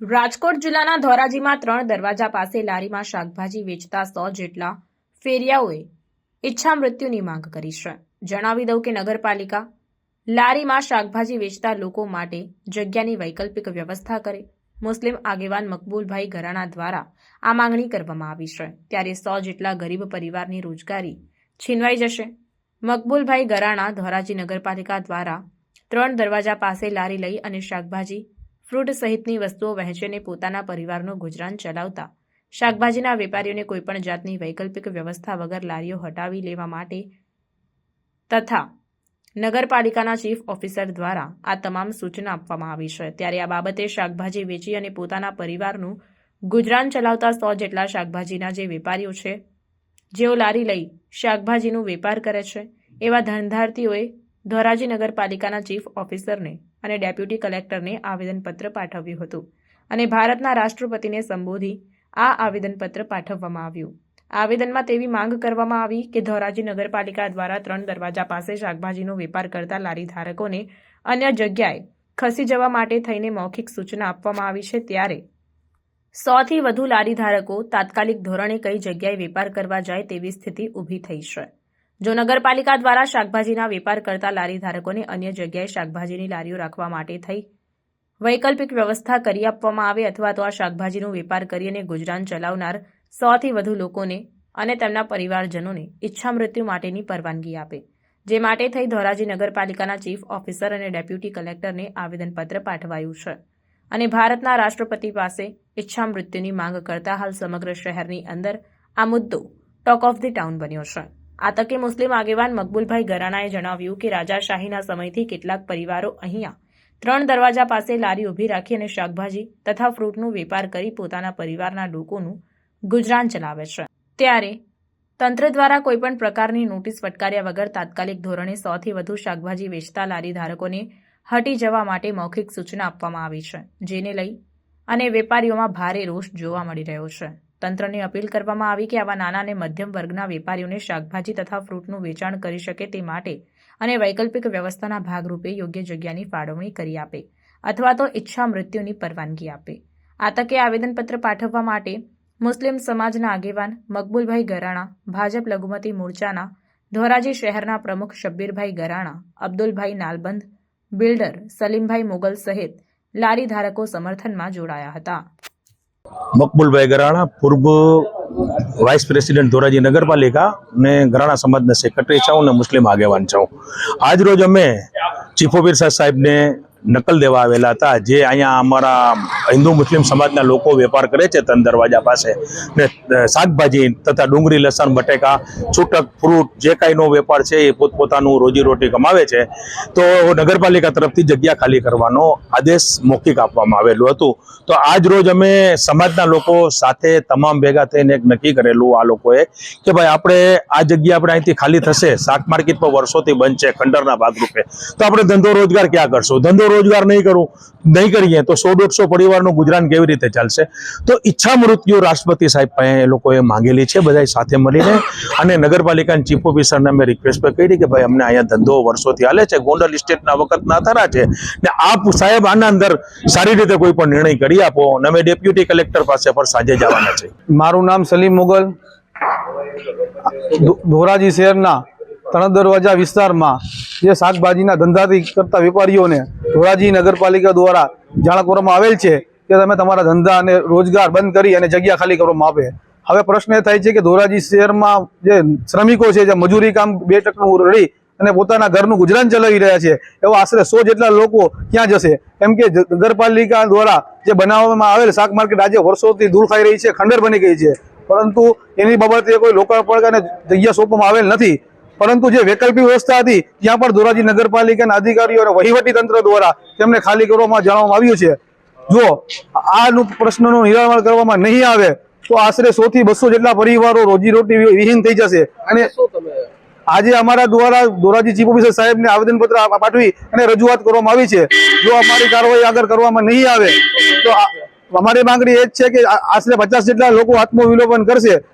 રાજકોટ જિલ્લાના ધોરાજીમાં ત્રણ દરવાજા પાસે લારીમાં શાકભાજી વેચતા સો જેટલા ફેરિયાઓએ ઈચ્છા મૃત્યુની માંગ કરી છે. જણાવી દઉં કે નગરપાલિકા લારીમાં શાકભાજી વેચતા લોકો માટે જગ્યાની વૈકલ્પિક વ્યવસ્થા કરે. મુસ્લિમ આગેવાન મકબૂલભાઈ ગરાણા દ્વારા આ માંગણી કરવામાં આવી છે. ત્યારે સો જેટલા ગરીબ પરિવારની રોજગારી છીનવાઈ જશે. મકબૂલભાઈ ગરાણા ધોરાજી નગરપાલિકા દ્વારા ત્રણ દરવાજા પાસે લારી લઈ અને શાકભાજી, ફ્રૂટ સહિતની વસ્તુઓ વહેંચીને પોતાના પરિવારનું ગુજરાન ચલાવતા. શાકભાજીના વેપારીઓને કોઈપણ જાતની વૈકલ્પિક વ્યવસ્થા વગર લારીઓ હટાવી લેવા માટે તથા નગરપાલિકાના ચીફ ઓફિસર દ્વારા આ તમામ સૂચના આપવામાં આવી છે. ત્યારે આ બાબતે શાકભાજી વેચી અને પોતાના પરિવારનું ગુજરાન ચલાવતા સો જેટલા શાકભાજીના જે વેપારીઓ છે, જેઓ લારી લઈ શાકભાજીનું વેપાર કરે છે, એવા ધંધાર્થીઓએ ધોરાજી નગરપાલિકાના ચીફ ઓફિસરને અને ડેપ્યુટી કલેક્ટરને આવેદનપત્ર પાઠવ્યું હતું અને ભારતના રાષ્ટ્રપતિને સંબોધી આ આવેદનપત્ર પાઠવવામાં આવ્યું. આવેદનમાં તેવી માંગ કરવામાં આવી કે ધોરાજી નગરપાલિકા દ્વારા ત્રણ દરવાજા પાસે શાકભાજીનો વેપાર કરતા લારી ધારકોને અન્ય જગ્યાએ ખસી જવા માટે થઈને મૌખિક સૂચના આપવામાં આવી છે ત્યારે સોથી વધુ લારી ધારકો તાત્કાલિક ધોરણે કઈ જગ્યાએ વેપાર કરવા જાય તેવી સ્થિતિ ઊભી થઈ છે. જો નગરપાલિકા દ્વારા શાકભાજીના વેપાર કરતા લારી ધારકોને અન્ય જગ્યાએ શાકભાજીની લારીઓ રાખવા માટે થઈ વૈકલ્પિક વ્યવસ્થા કરી આપવામાં આવે અથવા તો આ શાકભાજીનો વેપાર કરી અને ગુજરાન ચલાવનાર સોથી વધુ લોકોને અને તેમના પરિવારજનોને ઈચ્છા મૃત્યુ માટેની પરવાનગી આપે. જે માટે થઈ ધોરાજી નગરપાલિકાના ચીફ ઓફિસર અને ડેપ્યુટી કલેક્ટરને આવેદનપત્ર પાઠવાયું છે. અને ભારતના રાષ્ટ્રપતિ પાસે ઈચ્છા મૃત્યુની માંગ કરતા હાલ સમગ્ર શહેરની અંદર આ મુદ્દો ટોક ઓફ ધી ટાઉન બન્યો છે. આ તકે મુસ્લિમ આગેવાન મકબૂલભાઈ ગરાણાએ જણાવ્યું કે રાજાશાહીના સમયથી કેટલાક પરિવારો અહીંયા ત્રણ દરવાજા પાસે લારી ઊભી રાખી અને શાકભાજી તથા ફ્રૂટનો વેપાર કરી પોતાના પરિવારના લોકોનું ગુજરાન ચલાવે છે. ત્યારે તંત્ર દ્વારા કોઈપણ પ્રકારની નોટિસ ફટકાર્યા વગર તાત્કાલિક ધોરણે સોથી વધુ શાકભાજી વેચતા લારી ધારકોને હટી જવા માટે મૌખિક સૂચના આપવામાં આવી છે, જેને લઈ અને વેપારીઓમાં ભારે રોષ જોવા મળી રહ્યો છે. તંત્રને અપીલ કરવામાં આવી કે આવા નાના અને મધ્યમ વર્ગના વેપારીઓને શાકભાજી તથા ફ્રૂટનું વેચાણ કરી શકે તે માટે અને વૈકલ્પિક વ્યવસ્થાના ભાગરૂપે યોગ્ય જગ્યાની ફાળવણી કરી આપે અથવા તો ઈચ્છા મૃત્યુની પરવાનગી આપે. આ તકે આવેદનપત્ર પાઠવવા માટે મુસ્લિમ સમાજના આગેવાન મકબૂલભાઈ ગરાણા, ભાજપ લઘુમતી મોરચાના ધોરાજી શહેરના પ્રમુખ શબ્બીરભાઈ ગરાણા, અબ્દુલભાઈ નાલબંધ, બિલ્ડર સલીમભાઈ મોગલ સહિત લારી ધારકો સમર્થનમાં જોડાયા હતા. મકબુલભાઈ ગરાણા, પૂર્વ વાઇસ પ્રેસિડેન્ટ ધોરાજી નગરપાલિકા અને ગરાણા સમાજના સેક્રેટરી છું અને મુસ્લિમ આગેવાન છું. આજ રોજ અમે ચીફ ઓફિસર સાહેબને નકલ દેવા આવેલા હતા. જે અહીંયા અમારા હિન્દુ મુસ્લિમ સમાજના લોકો વેપાર કરે છે તન દરવાજા પાસે ને શાકભાજી તથા ડુંગળી, લસણ, બટેકા, છૂટક, ફ્રૂટ, જે કાંઈનો વેપાર છે એ પોતપોતાનું રોજીરોટી કમાવે છે. તો નગરપાલિકા તરફથી જગ્યા ખાલી કરવાનો આદેશ મૌખિક આપવામાં આવેલું હતું. તો આજ રોજ અમે સમાજના લોકો સાથે તમામ ભેગા થઈને એક નક્કી કરેલું આ લોકોએ કે ભાઈ આપણે આ જગ્યા આપણે અહીંથી ખાલી થશે, શાક માર્કેટ પર વર્ષોથી બંધ છે, ખંડરના ભાગરૂપે. તો આપણે ધંધો રોજગાર ક્યાં કરશું? ધંધો રોજગાર નહીં કરું, નહીં કરીએ તો સો દોઢસો પરિવારનું ગુજરાન કેવી રીતે ચાલશે? તો ઈચ્છા મૃત્યુ રાષ્ટ્રપતિ સાહેબ પાસે એ લોકોએ માંગેલી છે બધા સાથે મળીને. અને નગરપાલિકાના ચીફ ઓફિસરને અમે રિક્વેસ્ટ પર કરી કે ભાઈ, અમને અહીંયા ધંધો વર્ષોથી હાલે છે, ગોંડલ ઇસ્ટેટના વખતના થરા છે. ને આપ સાહેબ આના અંદર સારી રીતે કોઈ પણ નિર્ણય કરી આપો. અને અમે ડેપ્યુટી કલેક્ટર પાસે પણ સાંજે જવાના છે મારું નામ સલીમ મુગલ. ધોરાજી શહેરના ત્રણ દરવાજા વિસ્તારમાં જે શાકભાજીના ધંધાથી કરતા વેપારીઓને ધોરાજી નગરપાલિકા દ્વારા જાણ કરવામાં આવેલ છે કે તમે તમારા ધંધા અને રોજગાર બંધ કરી અને જગ્યા ખાલી કરવામાં આવે હવે પ્રશ્ન એ થાય છે કે ધોરાજી શહેરમાં જે શ્રમિકો છે, જે મજૂરી કામ બે ટકનું રડી અને પોતાના ઘરનું ગુજરાન ચલાવી રહ્યા છે, એવા આશરે સો જેટલા લોકો ક્યાં જશે? કેમ કે નગરપાલિકા દ્વારા જે બનાવવામાં આવેલ શાક માર્કેટ આજે વર્ષોથી દૂર ખાઈ રહી છે, ખંડેર બની ગઈ છે. પરંતુ એની બાબતે કોઈ લોકાર્પણ જગ્યા સોંપવામાં આવેલ નથી. પરંતુ જે વૈકલ્પિક વ્યવસ્થા હતી ત્યાં પણ ધોરાજી નગરપાલિકાના અધિકારીઓ અને વહીવટી તંત્ર દ્વારા તેમને ખાલી કરવામાં જણાવવામાં આવ્યું છે. જો આ પ્રશ્નનું નિરાકરણ કરવામાં નહીં આવે તો આશરે સો થી બસો જેટલા પરિવારો રોજીરોટી વિહીન થઈ જશે. અને આજે અમારા દ્વારા ધોરાજી ચીફ ઓફિસર સાહેબને આવેદનપત્ર પાઠવી અને રજૂઆત કરવામાં આવી છે. જો અમારી કાર્યવાહી આગળ કરવામાં નહીં આવે તો અમારી માંગણી એ જ છે કે આશરે પચાસ જેટલા લોકો આત્મવિલોપન કરશે.